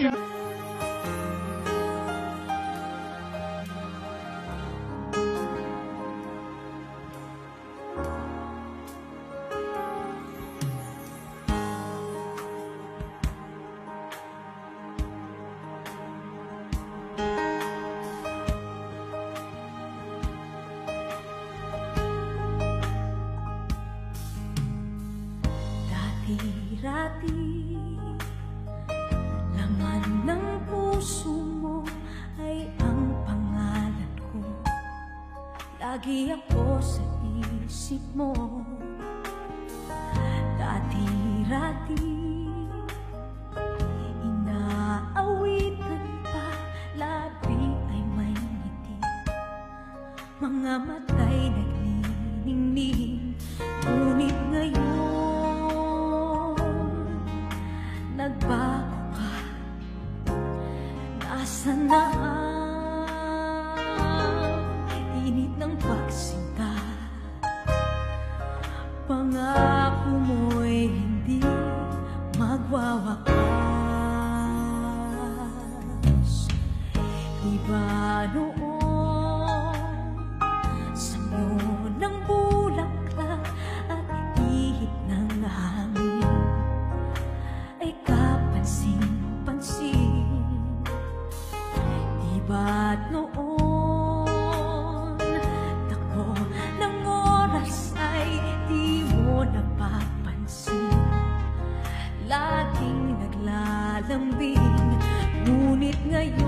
Dati-rati Lagi ako sa isip mo. Dati-rati Inaawitan pa Labi ay may ngiti. Mga matay nagniningning Ngunit ngayon Nagbago ka. Nasaan na ang pagsinta. Pangako mo'y hindi magwawakas. Di ba noon Sa ng bulaklak at ihip ng hangin Ay kapansin-pansin Di ba't naglalambing Ngunit ngayon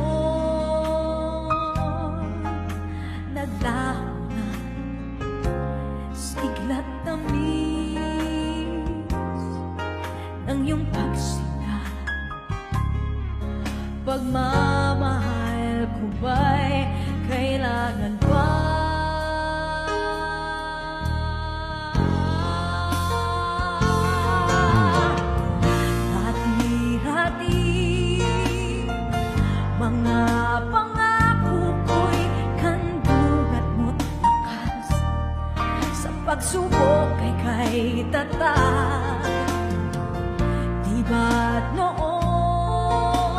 Naglaho na Siglat tamis Ng iyong pagsinta Pagmamahal pagsubok ay kay tatag Di ba't noon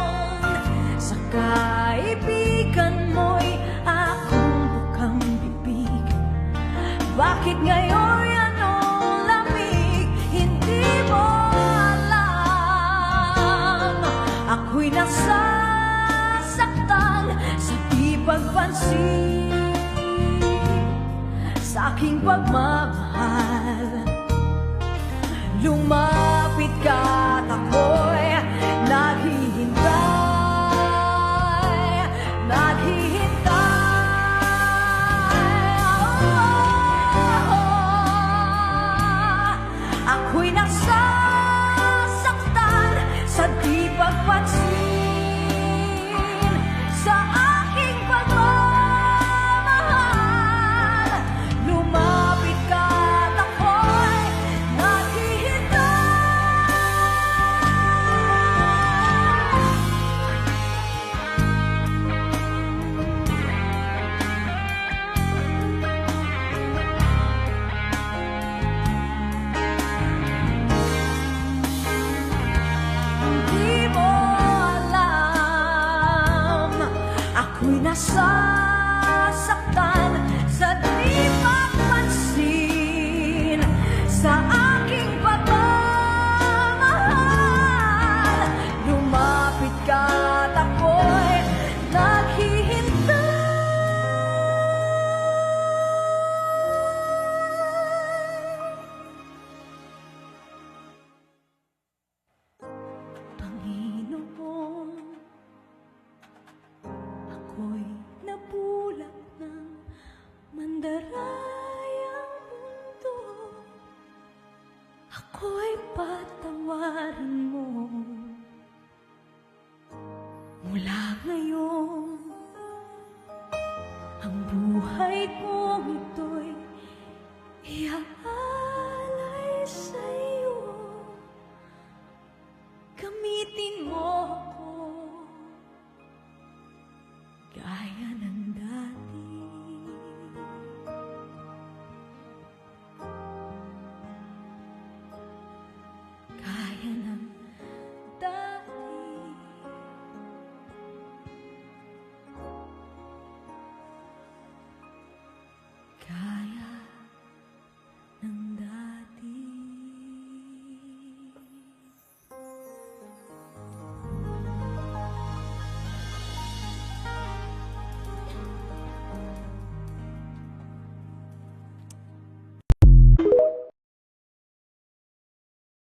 Sa kaibigan mo'y akong bukang bibig? Bakit ngayon anong lamig? Hindi mo alam. Ako'y nasasaktan Sa di Sa aking pagmamahal Ako'y nasasaktan Ako'y patawarin mo. Mula ngayon, ang buhay kong iaan